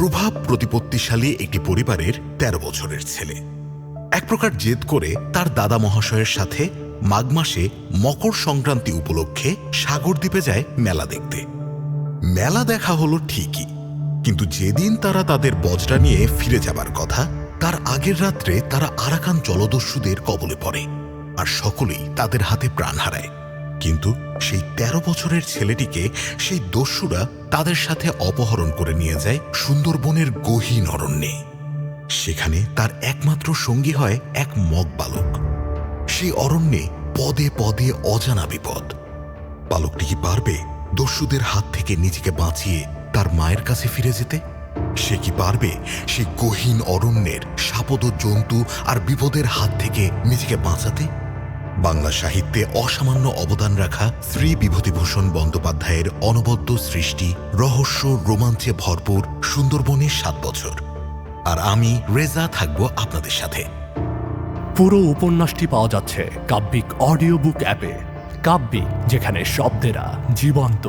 প্রভাব প্রতিপত্তিশালী একটি পরিবারের ১৩ বছরের ছেলে। এক প্রকার জেদ করে তার দাদা মহাশয়ের সাথে মাঘ মাসে মকর সংক্রান্তি উপলক্ষে সাগরদ্বীপে যায় মেলা দেখতে। মেলা দেখা হলো ঠিকই, কিন্তু যেদিন তারা তাদের বজরা নিয়ে ফিরে যাবার কথা, তার আগের রাত্রে তারা আরাকান জলদস্যুদের কবলে পড়ে, আর সকলেই তাদের হাতে প্রাণ হারায়। কিন্তু সেই ১৩ বছরের ছেলেটিকে সেই দস্যুরা তাদের সাথে অপহরণ করে নিয়ে যায় সুন্দরবনের গহীন অরণ্যে। সেখানে তার একমাত্র সঙ্গী হয় এক মগ বালক। সেই অরণ্যে পদে পদে অজানা বিপদ। বালকটি কি পারবে দস্যুদের হাত থেকে নিজেকে বাঁচিয়ে তার মায়ের কাছে ফিরে যেতে? সে কি পারবে সেই গহীন অরণ্যের সাপদ জন্তু আর বিপদের হাত থেকে নিজেকে বাঁচাতে? বাংলা সাহিত্যে অসামান্য অবদান রাখা শ্রী বিভূতিভূষণ বন্দ্যোপাধ্যায়ের অনবদ্য সৃষ্টি, রহস্য, রোমাঞ্চে ভরপুর সুন্দরবনের সাত বছর। আর আমি রেজা থাকব আপনাদের সাথে। পুরো উপন্যাসটি পাওয়া যাচ্ছে কাব্যিক অডিও বুক অ্যাপে। কাব্যিক, যেখানে শব্দেরা জীবন্ত।